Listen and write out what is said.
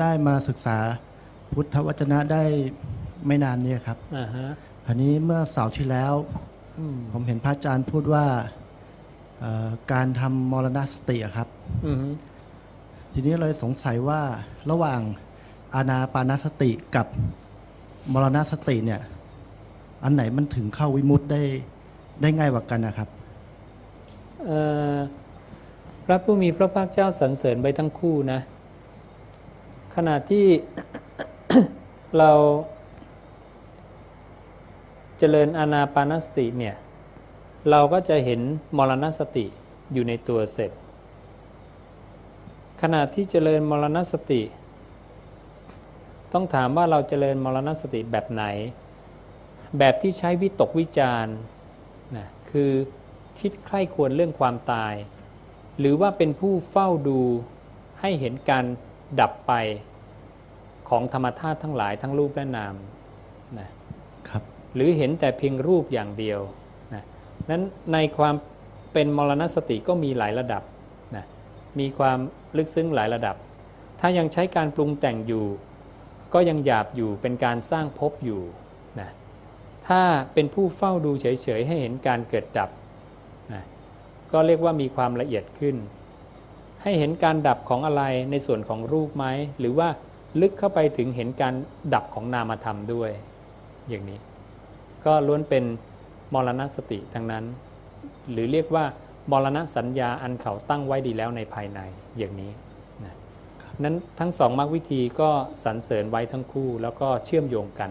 ได้มาศึกษาพุทธวจนะได้ไม่นานเนี่ยครับอ่าฮะอันนี้เมื่อเสาร์ที่แล้ว อืมผมเห็นพระอาจารย์พูดว่าเอ่อการทำมรณสติอะครับ อืมทีนี้เลยสงสัยว่าระหว่างอานาปานสติกับมรณสติเนี่ย อันไหนมันถึงเข้าวิมุตติได้ได้ง่ายกว่ากันนะครับ เอ่อพระผู้มีพระภาคเจ้าสรรเสริญไว้ทั้งคู่นะ ขณะที่เราเจริญอานาปานสติเนี่ย เราก็จะเห็นมรณสติอยู่ในตัวเสร็จ ขณะที่เจริญมรณสติ ต้องถามว่าเราเจริญมรณสติแบบไหน แบบที่ใช้วิตกวิจารณ์นะคือคิดใคร่ควรเรื่องความตาย หรือว่าเป็นผู้เฝ้าดูให้เห็นการดับไป ของธรรมธาตุทั้งหลายทั้งรูปและนามนะครับหรือเห็นแต่เพียงรูปอย่างเดียวนะนั้นในความเป็นมรณสติก็มีหลายระดับนะมีความลึกซึ้งหลายระดับ ถ้ายังใช้การปรุงแต่งอยู่ ก็ยังหยาบอยู่เป็นการสร้างภพอยู่นะถ้าเป็นผู้เฝ้าดูเฉยๆ ให้เห็นการเกิดดับนะก็เรียกว่ามีความละเอียดขึ้น ให้เห็นการดับของอะไรในส่วนของรูปไหมหรือว่า ลึกเข้าไปถึงเห็นการดับของนามธรรมด้วย อย่างนี้ ก็ล้วนเป็นมรณสติทั้งนั้น หรือเรียกว่ามรณสัญญาอันเขาตั้งไว้ดีแล้วในภายในอย่างนี้นะนั้นทั้งสองมรรควิธีก็สรรเสริญไว้ทั้งคู่แล้วก็เชื่อมโยงกัน